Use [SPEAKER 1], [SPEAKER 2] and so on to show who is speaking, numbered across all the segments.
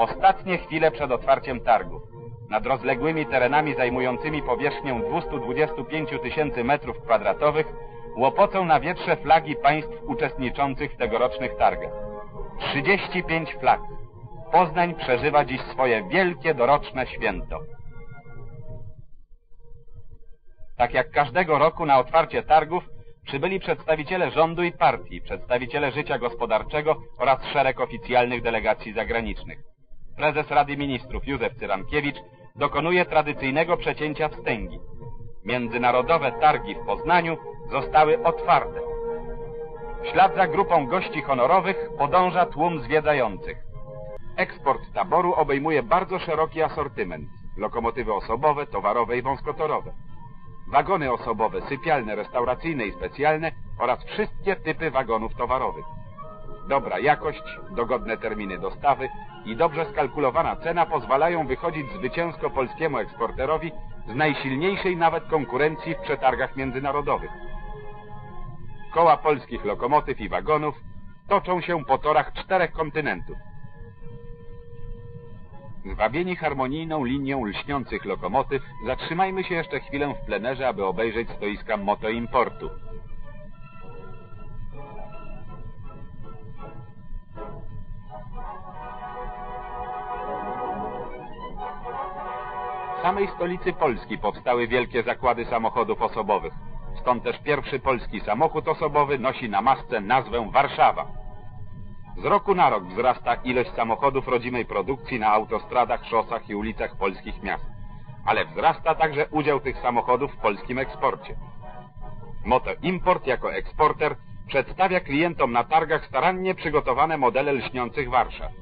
[SPEAKER 1] Ostatnie chwile przed otwarciem targu. Nad rozległymi terenami zajmującymi powierzchnię 225 tysięcy metrów kwadratowych łopocą na wietrze flagi państw uczestniczących w tegorocznych targach. 35 flag. Poznań przeżywa dziś swoje wielkie doroczne święto. Tak jak każdego roku na otwarcie targów przybyli przedstawiciele rządu i partii, przedstawiciele życia gospodarczego oraz szereg oficjalnych delegacji zagranicznych. Prezes Rady Ministrów Józef Cyrankiewicz dokonuje tradycyjnego przecięcia wstęgi. Międzynarodowe targi w Poznaniu zostały otwarte. W ślad za grupą gości honorowych podąża tłum zwiedzających. Eksport taboru obejmuje bardzo szeroki asortyment. Lokomotywy osobowe, towarowe i wąskotorowe. Wagony osobowe, sypialne, restauracyjne i specjalne oraz wszystkie typy wagonów towarowych. Dobra jakość, dogodne terminy dostawy i dobrze skalkulowana cena pozwalają wychodzić zwycięsko polskiemu eksporterowi z najsilniejszej nawet konkurencji w przetargach międzynarodowych. Koła polskich lokomotyw i wagonów toczą się po torach czterech kontynentów. Zwabieni harmonijną linią lśniących lokomotyw, zatrzymajmy się jeszcze chwilę w plenerze, aby obejrzeć stoiska motoimportu. W samej stolicy Polski powstały wielkie zakłady samochodów osobowych. Stąd też pierwszy polski samochód osobowy nosi na masce nazwę Warszawa. Z roku na rok wzrasta ilość samochodów rodzimej produkcji na autostradach, szosach i ulicach polskich miast. Ale wzrasta także udział tych samochodów w polskim eksporcie. Moto Import jako eksporter przedstawia klientom na targach starannie przygotowane modele lśniących Warszaw.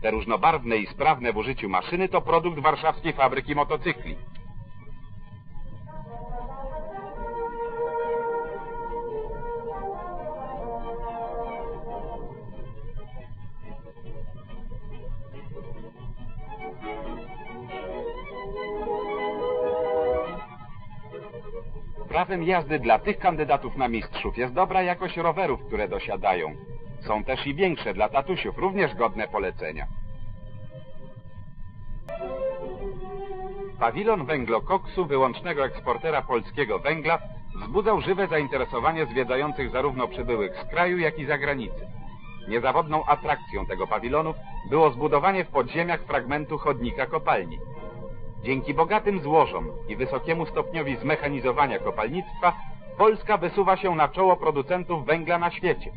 [SPEAKER 1] Te różnobarwne i sprawne w użyciu maszyny to produkt warszawskiej fabryki motocykli. Prawem jazdy dla tych kandydatów na mistrzów jest dobra jakość rowerów, które dosiadają. Są też i większe dla tatusiów, również godne polecenia. Pawilon węglokoksu, wyłącznego eksportera polskiego węgla, wzbudzał żywe zainteresowanie zwiedzających zarówno przybyłych z kraju, jak i zagranicy. Niezawodną atrakcją tego pawilonu było zbudowanie w podziemiach fragmentu chodnika kopalni. Dzięki bogatym złożom i wysokiemu stopniowi zmechanizowania kopalnictwa Polska wysuwa się na czoło producentów węgla na świecie.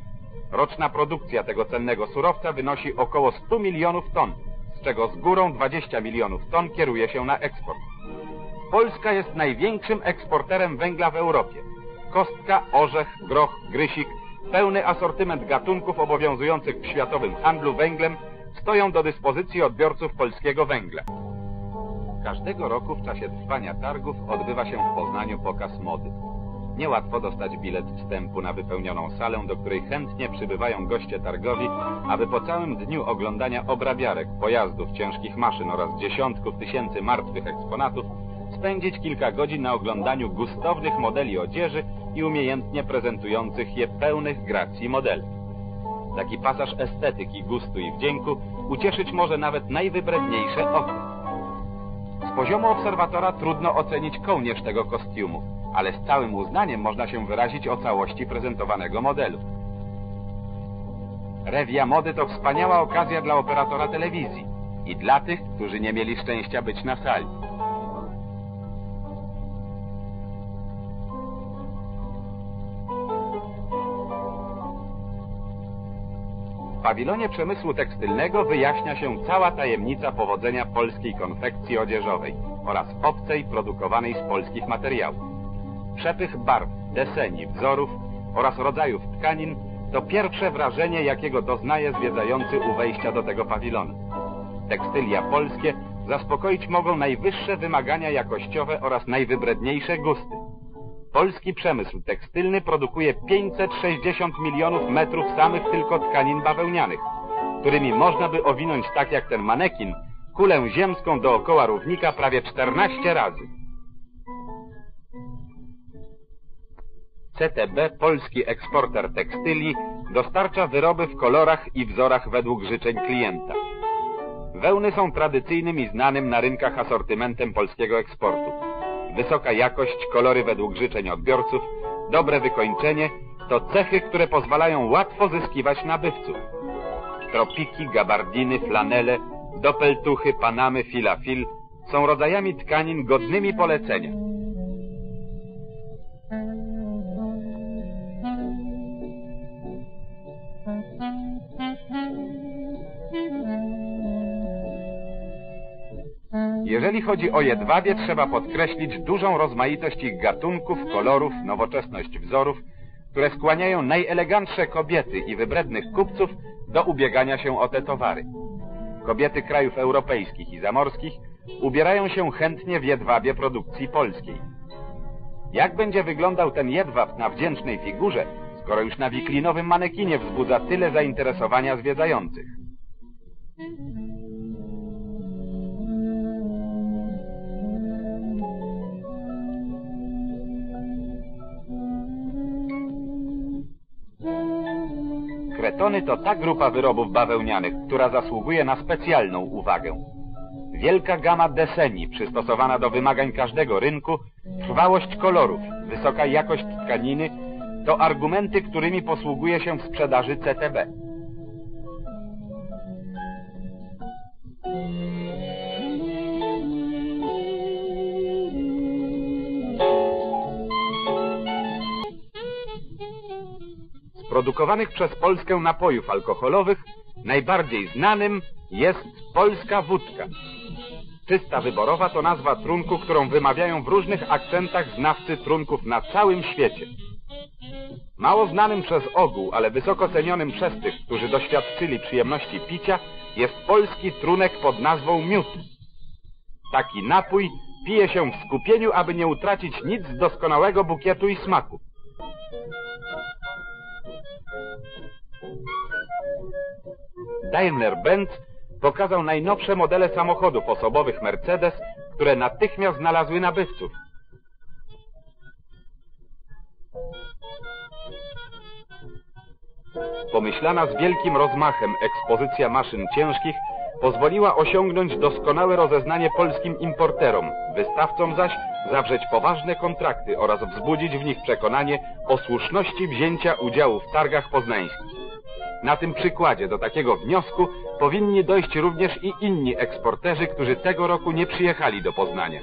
[SPEAKER 1] Roczna produkcja tego cennego surowca wynosi około 100 milionów ton, z czego z górą 20 milionów ton kieruje się na eksport. Polska jest największym eksporterem węgla w Europie. Kostka, orzech, groch, grysik, pełny asortyment gatunków obowiązujących w światowym handlu węglem stoją do dyspozycji odbiorców polskiego węgla. Każdego roku w czasie trwania targów odbywa się w Poznaniu pokaz mody. Niełatwo dostać bilet wstępu na wypełnioną salę, do której chętnie przybywają goście targowi, aby po całym dniu oglądania obrabiarek, pojazdów, ciężkich maszyn oraz dziesiątków tysięcy martwych eksponatów spędzić kilka godzin na oglądaniu gustownych modeli odzieży i umiejętnie prezentujących je pełnych gracji modeli. Taki pasaż estetyki, gustu i wdzięku ucieszyć może nawet najwybredniejsze oko. Z poziomu obserwatora trudno ocenić kołnierz tego kostiumu, ale z całym uznaniem można się wyrazić o całości prezentowanego modelu. Rewia mody to wspaniała okazja dla operatora telewizji i dla tych, którzy nie mieli szczęścia być na sali. Pawilonie przemysłu tekstylnego wyjaśnia się cała tajemnica powodzenia polskiej konfekcji odzieżowej oraz obcej produkowanej z polskich materiałów. Przepych barw, deseni, wzorów oraz rodzajów tkanin to pierwsze wrażenie, jakiego doznaje zwiedzający u wejścia do tego pawilonu. Tekstylia polskie zaspokoić mogą najwyższe wymagania jakościowe oraz najwybredniejsze gusty. Polski przemysł tekstylny produkuje 560 milionów metrów samych tylko tkanin bawełnianych, którymi można by owinąć tak jak ten manekin kulę ziemską dookoła równika prawie 14 razy. CTB, polski eksporter tekstyli, dostarcza wyroby w kolorach i wzorach według życzeń klienta. Wełny są tradycyjnym i znanym na rynkach asortymentem polskiego eksportu. Wysoka jakość, kolory według życzeń odbiorców, dobre wykończenie to cechy, które pozwalają łatwo zyskiwać nabywców. Tropiki, gabardiny, flanele, dopeltuchy, panamy, filafil są rodzajami tkanin godnymi polecenia. Jeżeli chodzi o jedwabie, trzeba podkreślić dużą rozmaitość ich gatunków, kolorów, nowoczesność wzorów, które skłaniają najelegantsze kobiety i wybrednych kupców do ubiegania się o te towary. Kobiety krajów europejskich i zamorskich ubierają się chętnie w jedwabie produkcji polskiej. Jak będzie wyglądał ten jedwab na wdzięcznej figurze, skoro już na wiklinowym manekinie wzbudza tyle zainteresowania zwiedzających? Kretony to ta grupa wyrobów bawełnianych, która zasługuje na specjalną uwagę. Wielka gama deseni przystosowana do wymagań każdego rynku, trwałość kolorów, wysoka jakość tkaniny to argumenty, którymi posługuje się w sprzedaży CTB. Produkowanych przez Polskę napojów alkoholowych najbardziej znanym jest polska wódka. Czysta wyborowa to nazwa trunku, którą wymawiają w różnych akcentach znawcy trunków na całym świecie. Mało znanym przez ogół, ale wysoko cenionym przez tych, którzy doświadczyli przyjemności picia, jest polski trunek pod nazwą miód. Taki napój pije się w skupieniu, aby nie utracić nic z doskonałego bukietu i smaku. Daimler-Benz pokazał najnowsze modele samochodów osobowych Mercedes, które natychmiast znalazły nabywców. Pomyślana z wielkim rozmachem ekspozycja maszyn ciężkich pozwoliła osiągnąć doskonałe rozeznanie polskim importerom, wystawcom zaś zawrzeć poważne kontrakty oraz wzbudzić w nich przekonanie o słuszności wzięcia udziału w targach poznańskich. Na tym przykładzie do takiego wniosku powinni dojść również i inni eksporterzy, którzy tego roku nie przyjechali do Poznania.